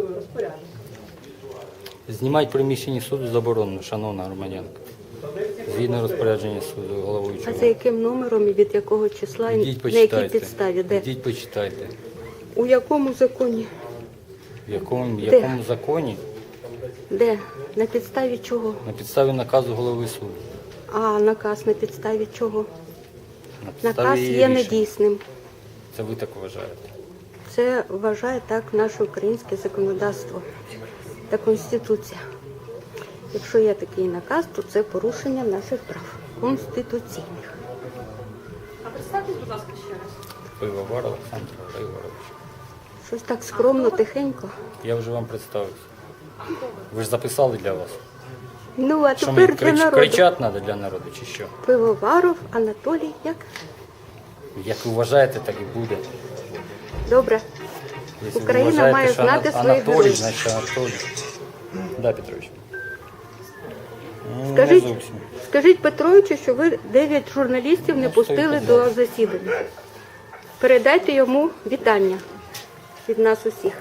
розпорядок. Знімати приміщення суду заборонено, шановна громадянка. Згідно розпорядження суду А за яким номером і від якого числа і Ідіть на якій почитайте. підставі? Де? Ідіть почитайте. У якому законі? В якому, в Де? якому законі? Де? На підставі чого? На підставі наказу голови суду. А наказ на підставі чого? На підставі Наказ її є рішення. недійсним. Це ви так вважаєте. Це вважає так наше українське законодавство та конституція. Якщо є такий наказ, то це порушення наших прав конституційних. А представтесь, будь ласка, ще раз. Пивовар Олександр Григорович. Щось так скромно, тихенько. Я вже вам представився. Ви ж записали для вас. Ну а Що мені тепер для крич, народу. кричати треба для народу, чи що? Пивоваров Анатолій, як? Як ви вважаєте, так і буде. Добре. Якщо Україна вважаєте, має що знати Ана- своїх Анатолій, героїв. значить Анатолій. Да, Петрович. Ну, Скажіть, зовсім. скажіть Петровичу, що ви дев'ять журналістів не Ну, пустили до засідання. Передайте йому вітання від нас усіх.